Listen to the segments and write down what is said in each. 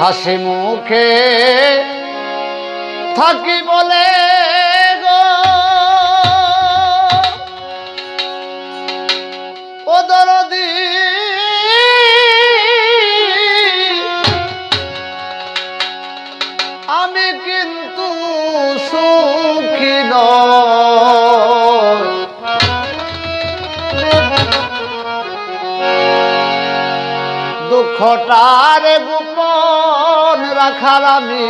হাসি মুখে থাকি বলে খটার গোপন রাখার আমি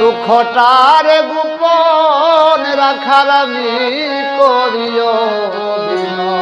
দুঃখটার গোপন রাখার আমি করিও বিনা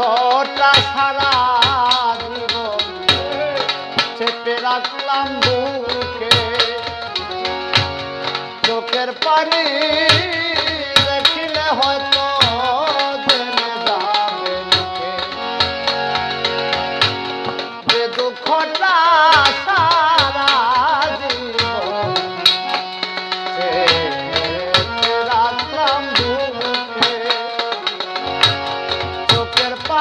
ঘটা সারা জীবন চেপে রাখলাম বুকে। চোখের পানি দেখিলে হয়তো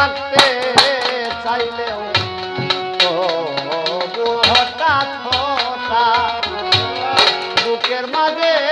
থাকতে চাইলেও বুকের মাঝে